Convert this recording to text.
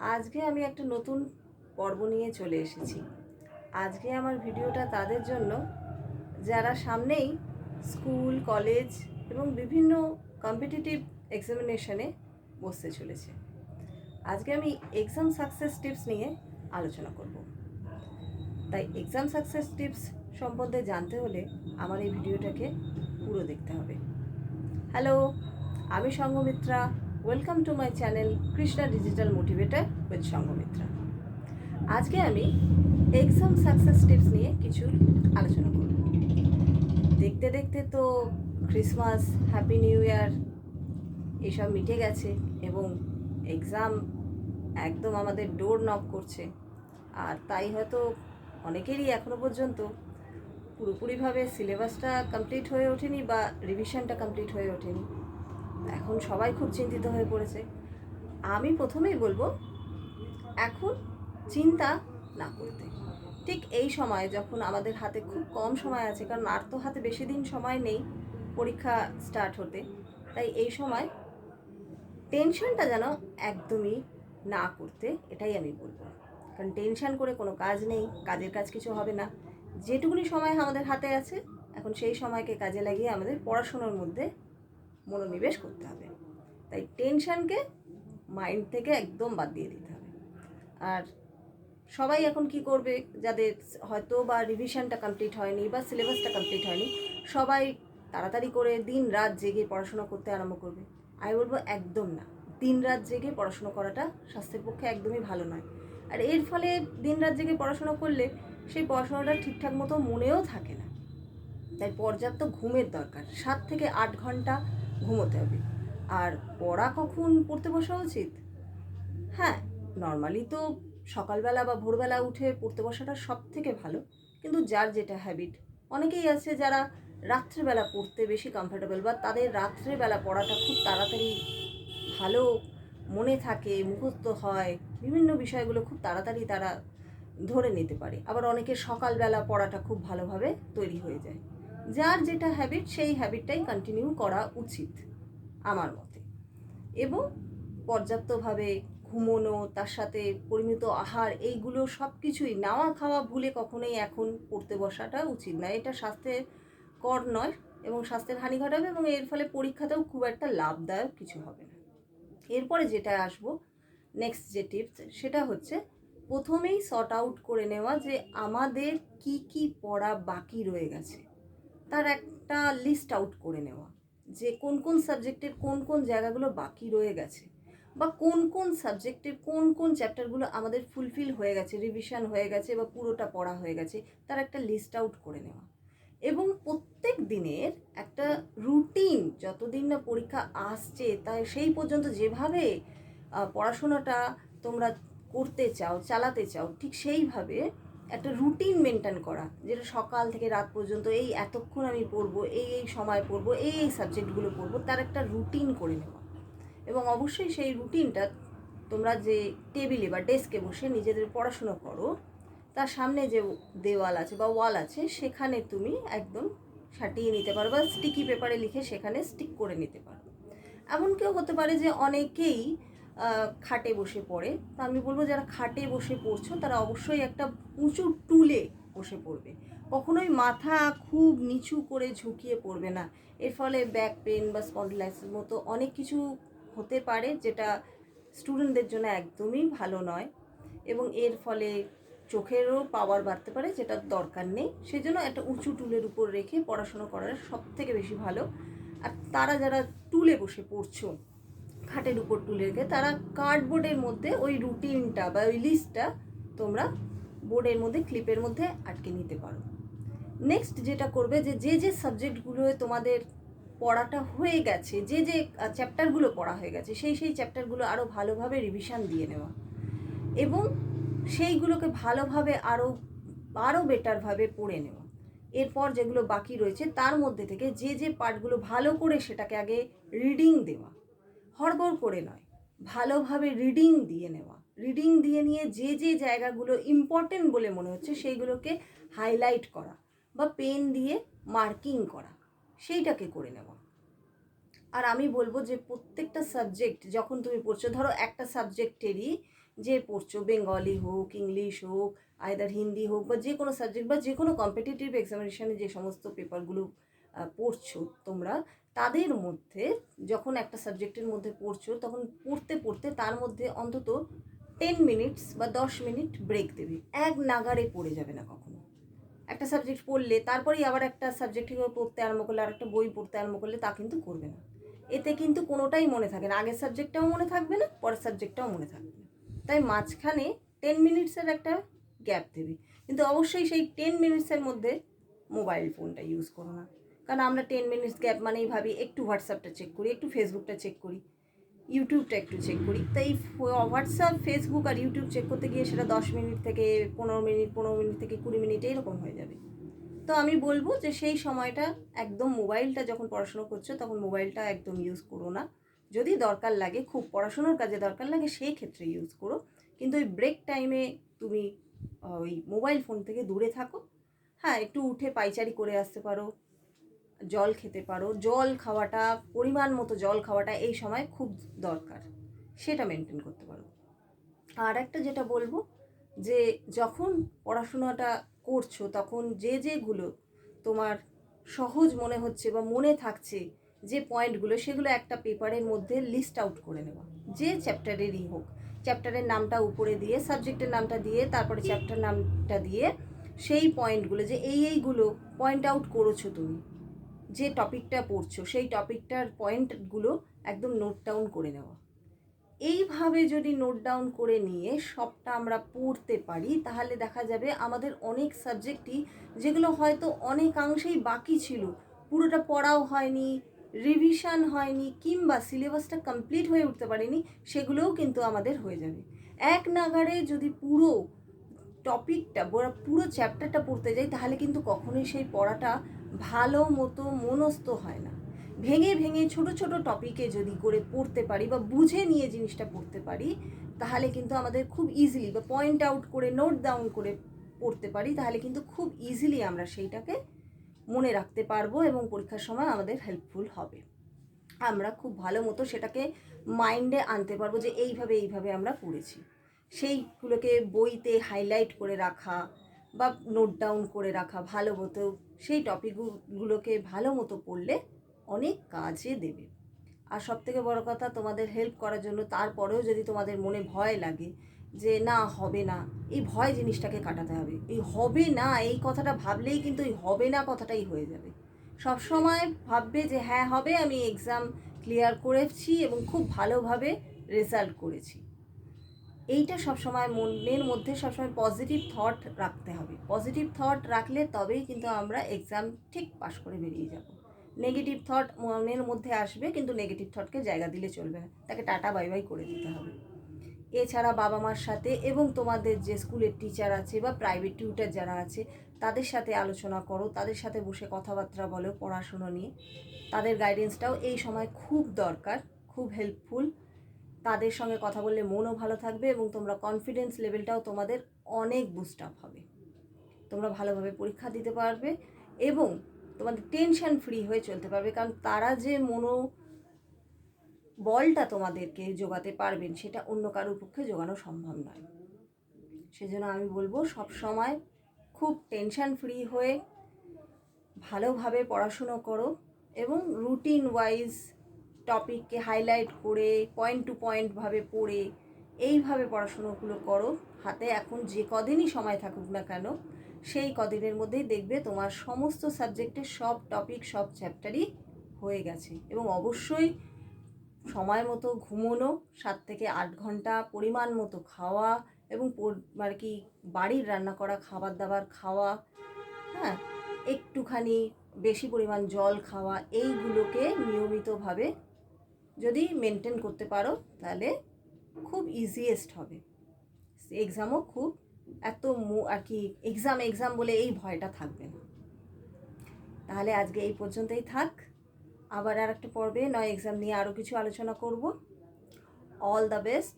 আজকে আমি একটা নতুন পর্ব নিয়ে চলে এসেছি। আজকে আমার ভিডিওটা তাদের জন্য। যারা সামনেই স্কুল, কলেজ এবং বিভিন্ন কম্পিটিটিভ এক্সামিনেশনে বসতে চলেছে। আজকে আমি এক্সাম সাকসেস টিপস নিয়ে আলোচনা করব। তাই এক্সাম সাকসেস টিপস সম্বন্ধে জানতে হলে আমার এই ভিডিওটাকে পুরো দেখতে হবে। হ্যালো, আমি Sanghamitra. Welcome to my channel Krishna digital motivator with Sanghamitra আজকে আমি এক্সাম সাকসেস টিপস নিয়ে কিছু আলোচনা করব। দেখতে দেখতে তো ক্রিসমাস হ্যাপি নিউ ইয়ার এসব মিটে গেছে এবং এক্সাম একদম আমাদের ডোর নক করছে। আর তাই হয়তো অনেকেরই এখনও পর্যন্ত পুরোপুরিভাবে সিলেবাসটা কমপ্লিট হয়ে ওঠেনি বা রিভিশনটা কমপ্লিট হয়ে ওঠেনি। এখন সবাই খুব চিন্তিত হয়ে পড়েছে। আমি প্রথমেই বলব, এখন চিন্তা না করতে। ঠিক এই সময় যখন আমাদের হাতে খুব কম সময় আছে, কারণ আর তো হাতে বেশি দিন সময় নেই পরীক্ষা স্টার্ট হতে, তাই এই সময় টেনশনটা যেন একদমই না করতে এটাই আমি বলব। কারণ টেনশন করে কোনো কাজ নেই, কাজের কাজ কিছু হবে না। যেটুকুনি সময় আমাদের হাতে আছে, এখন সেই সময়কে কাজে লাগিয়ে আমাদের পড়াশোনার মধ্যে মনোনিবেশ করতে হবে। তাই টেনশনকে মাইন্ড থেকে একদম বাদ দিয়ে দিতে হবে। আর সবাই এখন কি করবে? যাদের হয়তো বা রিভিশনটা কমপ্লিট হয়নি বা সিলেবাসটা কমপ্লিট হয়নি, সবাই তাড়াতাড়ি করে দিন রাত জেগে পড়াশোনা করতে আরম্ভ করবে। আমি বলব একদম না। দিন রাত জেগে পড়াশোনা করাটা স্বাস্থ্যের পক্ষে একদমই ভালো নয়। আর এর ফলে দিন রাত জেগে পড়াশোনা করলে সেই পড়াশোনাটা ঠিকঠাক মতো মনেও থাকে না। তাই পর্যাপ্ত ঘুমের দরকার। সাত থেকে আট ঘণ্টা ঘুমোতে হবে। আর পড়া কখন পড়তে বসা উচিত? হ্যাঁ নর্মালি তো সকালবেলা বা ভোরবেলা উঠে পড়তে বসাটা সব থেকে ভালো। কিন্তু যার যেটা হ্যাবিট অনেকেই আছে যারা রাত্রেবেলা পড়তে বেশি কমফোর্টেবল বা তাদের রাত্রেবেলা পড়াটা খুব তাড়াতাড়ি ভালো মনে থাকে, মুখস্থ হয়, বিভিন্ন বিষয়গুলো খুব তাড়াতাড়ি তারা ধরে নিতে পারে। আবার অনেকের সকালবেলা পড়াটা খুব ভালোভাবে তৈরি হয়ে যায়। যার যেটা হ্যাবিট সেই হ্যাবিটটাই কন্টিনিউ করা উচিত, আমার মতে। এবং পর্যাপ্তভাবে ঘুমোনো, তার সাথে পরিমিত আহার, এইগুলো সব কিছুই নাওয়া খাওয়া ভুলে কখনোই এখন পড়তে বসাটা উচিত না। এটা স্বাস্থ্যের কর নয় এবং স্বাস্থ্যের হানি ঘটাবে এবং এর ফলে পরীক্ষাতেও খুব একটা লাভদায়ক কিছু হবে না। এরপরে যেটা আসব নেক্সট যে টিপস সেটা হচ্ছে প্রথমেই সর্ট আউট করে নেওয়া যে আমাদের কি কি পড়া বাকি রয়ে গেছে। তার একটা লিস্ট আউট করে নেওয়া যে কোন কোন সাবজেক্টের কোন কোন জায়গাগুলো বাকি রয়ে গেছে বা কোন কোন সাবজেক্টের কোন কোন চ্যাপ্টারগুলো আমাদের ফুলফিল হয়ে গেছে রিভিশন হয়ে গেছে বা পুরোটা পড়া হয়ে গেছে, তার একটা লিস্ট আউট করে নেওয়া। এবং প্রত্যেক দিনের একটা রুটিন যতদিন না পরীক্ষা আসছে, তাই সেই পর্যন্ত যেভাবে পড়াশোনাটা তোমরা করতে চাও, চালাতে চাও, ঠিক সেইভাবে একটা রুটিন মেনটেন করা, যেটা সকাল থেকে রাত পর্যন্ত এই এতক্ষণ আমি পড়ব, এই এই সময় পড়ব, এই এই সাবজেক্টগুলো পড়ব, তার একটা রুটিন করে নেওয়া। এবং অবশ্যই সেই রুটিনটা তোমরা যে টেবিলে বা ডেস্কে বসে নিজেদের পড়াশুনো করো, তার সামনে যে দেওয়াল আছে বা ওয়াল আছে, সেখানে তুমি একদম সাটিয়ে নিতে পারো বা স্টিকি পেপারে লিখে সেখানে স্টিক করে নিতে পারো। এমন কেউ হতে পারে যে অনেকেই খাটে বসে পড়ে। তা আমি বলব, যারা খাটে বসে পড়ছো, তারা অবশ্যই একটা উঁচু টুলে বসে পড়বে। কখনোই মাথা খুব নিচু করে ঝুঁকিয়ে পড়বে না। এর ফলে ব্যাক পেন বা স্পন্ডিলাইসিসের মতো অনেক কিছু হতে পারে, যেটা স্টুডেন্টদের জন্য একদমই ভালো নয়। এবং এর ফলে চোখেরও পাওয়ার বাড়তে পারে, যেটা দরকার নেই। সেজন্য একটা উঁচু টুলের উপর রেখে পড়াশোনা করার সব থেকে বেশি ভালো। আর তারা যারা টুলে বসে পড়ছো খাটের উপর টুলে রেখে তারা কার্ডবোর্ডের মধ্যে ওই রুটিনটা বা ওই লিস্টটা তোমরা বোর্ডের মধ্যে ক্লিপের মধ্যে আটকে নিতে পারো। নেক্সট যেটা করবে যে যে যে সাবজেক্টগুলো তোমাদের পড়াটা হয়ে গেছে, যে যে চ্যাপ্টারগুলো পড়া হয়ে গেছে, সেই সেই চ্যাপ্টারগুলো আরও ভালোভাবে রিভিশন দিয়ে নেওয়া। এবং সেইগুলোকে ভালোভাবে আরও আরও বেটারভাবে পড়ে নেওয়া। এরপর যেগুলো বাকি রয়েছে, তার মধ্যে থেকে যে যে পার্টগুলো ভালো করে সেটাকে আগে রিডিং দেওয়া। হড়বড় করে নয়। ভালোভাবে রিডিং দিয়ে নেওয়া। রিডিং দিয়ে নিয়ে যে যে জায়গাগুলো ইম্পর্টেন্ট বলে মনে হচ্ছে সেইগুলোকে হাইলাইট করা বা পেন দিয়ে মার্কিং করা, সেইটাকে করে নেওয়া। আর আমি বলব যে প্রত্যেকটা সাবজেক্ট যখন তুমি পড়ছো, ধরো একটা সাবজেক্টেরই যে পড়ছো বেঙ্গলি হোক ইংলিশ হোক আইদার হিন্দি হোক বা যে কোনো সাবজেক্ট বা যে কোনো কম্পিটিটিভ এক্সামিনেশানে যে সমস্ত পেপারগুলো পড়ছো, তোমরা তাদের মধ্যে যখন একটা সাবজেক্টের মধ্যে পড়ছো, তখন পড়তে পড়তে তার মধ্যে অন্তত টেন মিনিটস বা দশ মিনিট ব্রেক দেবে। এক নাগারে পড়ে যাবে না কখনো। একটা সাবজেক্ট পড়লে, তারপরেই আবার একটা সাবজেক্ট পড়তে আরম্ভ করলে আর একটা বই পড়তে আরম্ভ করলে, তা কিন্তু করবে না। এতে কিন্তু কোনোটাই মনে থাকে না। আগের সাবজেক্টটাও মনে থাকবে না, পরের সাবজেক্টটাও মনে থাকবে না। তাই মাঝখানে টেন মিনিটসের একটা গ্যাপ দেবে। কিন্তু অবশ্যই সেই টেন মিনিটসের মধ্যে মোবাইল ফোনটা ইউজ করো না। কারণ আমরা টেন মিনিটস গ্যাপ মানেই ভাবি, একটু হোয়াটসঅ্যাপটা চেক করি, একটু ফেসবুকটা চেক করি ইউটিউবটা একটু চেক করি। তাই হোয়াটসঅ্যাপ ফেসবুক আর ইউটিউব চেক করতে গিয়ে সেটা দশ মিনিট থেকে পনেরো মিনিট পনেরো মিনিট থেকে কুড়ি মিনিট এরকম হয়ে যাবে। তো আমি বলব যে সেই সময়টা একদম মোবাইলটা যখন পড়াশুনো করছ, তখন মোবাইলটা একদম ইউজ করো না। যদি দরকার লাগে, খুব পড়াশুনোর কাজে দরকার লাগে, সেই ক্ষেত্রে ইউজ করো। কিন্তু ওই ব্রেক টাইমে তুমি ওই মোবাইল ফোন থেকে দূরে থাকো। হ্যাঁ একটু উঠে পাইচারি করে আসতে পারো। জল খেতে পারো। জল খাওয়াটা, পরিমাণ মতো জল খাওয়াটা এই সময় খুব দরকার। সেটা মেনটেন করতে পারো। আর একটা যেটা বলব যে, যখন পড়াশোনাটা করছ, তখন যে যেগুলো তোমার সহজ মনে হচ্ছে বা মনে থাকছে যে পয়েন্টগুলো সেগুলো একটা পেপারের মধ্যে লিস্ট আউট করে নেওয়া। যে চ্যাপ্টারেরই হোক। চ্যাপ্টারের নামটা উপরে দিয়ে সাবজেক্টের নামটা দিয়ে, তারপরে চ্যাপ্টার নামটা দিয়ে, সেই পয়েন্টগুলো যে, এই এইগুলো পয়েন্ট আউট করেছ তুমি যে টপিকটা পড়ছো, সেই টপিকটার পয়েন্টগুলো একদম নোট ডাউন করে নেওয়া। এইভাবে যদি নোট ডাউন করে নিয়ে সবটা আমরা পড়তে পারি, তাহলে দেখা যাবে আমাদের অনেক সাবজেক্টই, যেগুলো হয়তো অনেকাংশেই বাকি ছিল, পুরোটা পড়াও হয়নি রিভিশন হয়নি, কিংবা সিলেবাসটা কমপ্লিট হয়ে উঠতে পারেনি, সেগুলোও কিন্তু আমাদের হয়ে যাবে। এক নাগারে যদি পুরো টপিকটা, পুরো চ্যাপ্টারটা পড়তে যাই, তাহলে কিন্তু কখনোই সেই পড়াটা ভালো মতো মনস্থ হয় না। ভেঙে ভেঙে ছোট ছোট টপিকে যদি করে পড়তে পারি বা বুঝে নিয়ে জিনিসটা পড়তে পারি, তাহলে কিন্তু আমাদের খুব ইজিলি বা পয়েন্ট আউট করে নোট ডাউন করে পড়তে পারি, তাহলে কিন্তু খুব ইজিলি আমরা সেইটাকে মনে রাখতে পারব এবং পরীক্ষার সময় আমাদের হেল্পফুল হবে। আমরা খুব ভালো মতো সেটাকে মাইন্ডে আনতে পারব যে এইভাবে এইভাবে আমরা পড়েছি। সেইগুলোকে বইতে হাইলাইট করে রাখা বা নোট ডাউন করে রাখা ভালো মতো, সেই টপিকগুলোকে ভালো মতো পড়লে অনেক কাজে দেবে। আর সব থেকে বড় কথা, তোমাদের হেল্প করার জন্য তারপরেও যদি তোমাদের মনে ভয় লাগে যে, না, হবে না। এই ভয় জিনিসটাকে কাটাতে হবে। এই হবে না এই কথাটা ভাবলেই কিন্তু এই হবে না কথাটাই হয়ে যাবে। সব সময় ভাববে যে হ্যাঁ হবে, আমি এক্সাম ক্লিয়ার করেছি এবং খুব ভালোভাবে রেজাল্ট করেছি। এইটা সবসময় মনের মধ্যে সবসময় পজিটিভ থট রাখতে হবে। পজিটিভ থট রাখলে তবেই কিন্তু আমরা এক্সাম ঠিক পাশ করে বেরিয়ে যাব। নেগেটিভ থট মনের মধ্যে আসবে কিন্তু নেগেটিভ থটকে জায়গা দিলে চলবে না। তাকে টাটা বাই বাই করে দিতে হবে। এছাড়া বাবা মার সাথে এবং তোমাদের যে স্কুলের টিচার আছে বা প্রাইভেট টিউটার যারা আছে, তাদের সাথে আলোচনা করো, তাদের সাথে বসে কথাবার্তা বলো, পড়াশুনো নিয়ে। তাদের গাইডেন্সটাও এই সময় খুব দরকার, খুব হেল্পফুল তাদের সঙ্গে কথা বললে মনও ভালো থাকবে এবং তোমরা কনফিডেন্স লেভেলটাও তোমাদের অনেক বুস্ট আপ হবে। তোমরা ভালোভাবে পরীক্ষা দিতে পারবে এবং তোমাদের টেনশন ফ্রি হয়ে চলতে পারবে কারণ তারা যে মনো বলটা তোমাদেরকে যোগাতে পারবেন সেটা অন্য কারোর পক্ষে যোগানো সম্ভব নয়। সেজন্য আমি বলব সব সময় খুব টেনশন ফ্রি হয়ে ভালোভাবে পড়াশুনো করো এবং রুটিন ওয়াইজ টপিককে হাইলাইট করে পয়েন্ট টু পয়েন্টভাবে পড়ে, এইভাবে পড়াশুনোগুলো করো। হাতে এখন যে কদিনই সময় থাকুক না কেন, সেই কদিনের মধ্যেই দেখবে তোমার সমস্ত সাবজেক্টের সব টপিক সব চ্যাপ্টারই হয়ে গেছে। এবং অবশ্যই সময় মতো ঘুমোনো, সাত থেকে আট ঘণ্টা পরিমাণ মতো খাওয়া এবং আর কি বাড়ির রান্না করা, খাবার দাবার খাওয়া হ্যাঁ একটুখানি বেশি পরিমাণ জল খাওয়া, এইগুলোকে নিয়মিতভাবে যদি মেনটেন করতে পারো, তাহলে খুব ইজিয়েস্ট হবে। এক্সামও খুব এত আর কি এক্সাম এক্সাম বলে এই ভয়টা থাকবে না। তাহলে আজকে এই পর্যন্তই থাক। আবার আর একটা পর্বে, নয় এক্সাম নিয়ে আরও কিছু আলোচনা করব। All the best